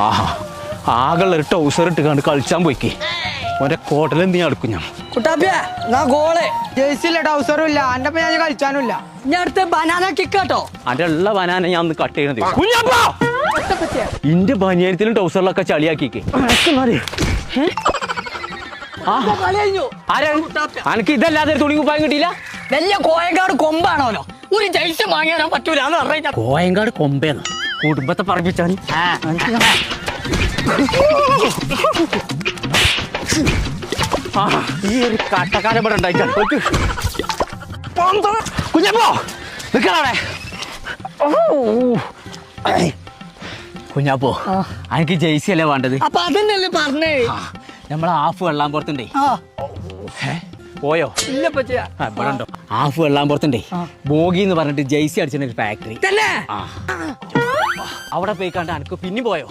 ആഹാ ടൗസർ ഇട്ട് കണ്ട് കളിച്ചാൻ പോയിക്കേ. ഓന്റെ കോട്ടൽ എന്ത് ഞാൻ എടുക്കും ഞാൻ? കുട്ടാപ്പിയ എന്നാ ഗോൾ ജേഴ്സിയില്ല ടൗസറും ഇല്ല ഞാൻ ബനാന കിക്ക് കേട്ടോ അന്റെ ഉള്ള ബനാന ഞാൻ ഒന്ന് കട്ട് ചെയ്യണത് കുഞ്ഞാപ്പാ! ഇന്റെ ബനിയനത്തിലും ടൗസറിലൊക്കെ ചളിയാക്കിക്കേ. അനക്ക് ഇതല്ലാതെ തുണി കുപ്പായം കിട്ടിയില്ല? വലിയ കോയങ്കാട് കൊമ്പാണോ ഒരു ജയിച്ച് വാങ്ങിയാൻ പറ്റൂല കോയങ്കാട് കൊമ്പേന്ന്. കുടുംബത്തെ പറപ്പിച്ചാൽ ഈ ഒരു കട്ടക്കാരൻ ഇവിടെ ഉണ്ടായിട്ടാണ് കുഞ്ഞപ്പോ നിക്കണവിടെ കുഞ്ഞാപ്പോ എനിക്ക് ജെയ്സി അല്ലേ വേണ്ടത്? അപ്പൊ അതന്നെയല്ലേ പറഞ്ഞേ? നമ്മളെ ആഫ് വെള്ളാൻ പുറത്തുണ്ടേ. പോയോ? ഇല്ല പറ്റിയ ആ, ഇവിടെ ഉണ്ടോ? ഹാഫ് വെള്ളാൻ പുറത്തുണ്ടേ. ബോഗി എന്ന് പറഞ്ഞിട്ട് ജെയ്സി അടിച്ചിട്ട് ഫാക്ടറി തന്നെ? അവിടെ പോയി കണ്ട എനിക്ക് പിന്നെ പോയോ?